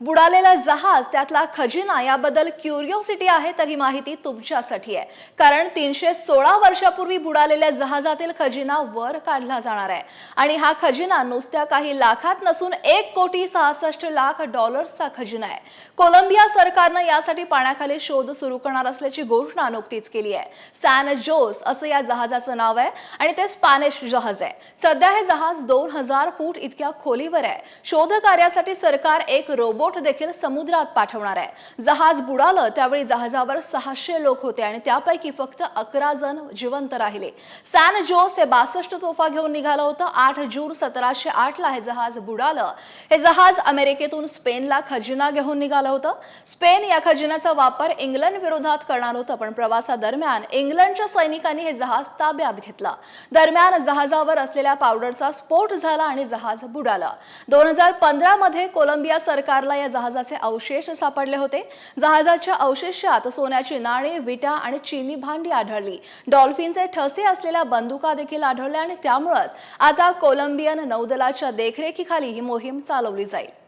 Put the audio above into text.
बुडालेला जहाज त्यातला खजिना याबद्दल क्युरिओसिटी आहे तर ही माहिती तुमच्यासाठी आहे. कारण तीनशे सोळा वर्षापूर्वी बुडालेल्या जहाजातील खजिना वर काढला जाणार आहे. आणि हा खजिना नुसत्या काही लाखात नसून एक कोटी सहासष्ट लाख डॉलर्सचा खजिना आहे. कोलंबिया सरकारनं यासाठी पाण्याखाली शोध सुरू करणार असल्याची घोषणा नुकतीच केली आहे. सॅन जोस असं या जहाजाचं नाव आहे आणि ते स्पॅनिश जहाज आहे. सध्या हे जहाज दोन हजार फूट इतक्या खोलीवर आहे. शोध कार्यासाठी सरकार एक रोबोट बोट देखील समुद्रात पाठवणार आहे. जहाज बुडालं त्यावेळी जहाजावर सहाशे लोक होते आणि त्यापैकी फक्त अकरा जण जिवंत राहिले. सॅन जोस हे बासष्ट तोफा घेऊन निघालं होतं. आठ जून सतराशे आठ ला हे जहाज बुडालं. हे जहाज अमेरिकेतून स्पेनला खजिना घेऊन निघालं होतं. स्पेन या खजिन्याचा वापर इंग्लंड विरोधात करणार होतं पण प्रवासादरम्यान इंग्लंडच्या सैनिकांनी हे जहाज ताब्यात घेतलं. दरम्यान जहाजावर असलेल्या पावडरचा स्फोट झाला आणि जहाज बुडालं. दोन हजार पंधरा मध्ये कोलंबिया सरकारला या जहाजाचे अवशेष सापडले होते. जहाजाच्या अवशेषात सोन्याची नाणी विटा आणि चिनी भांडी आढळली. डॉल्फिनचे ठसे असलेल्या बंदुका देखील आढळल्या आणि त्यामुळेच आता कोलंबियन नौदलाच्या देखरेखीखाली ही मोहीम चालवली जाईल.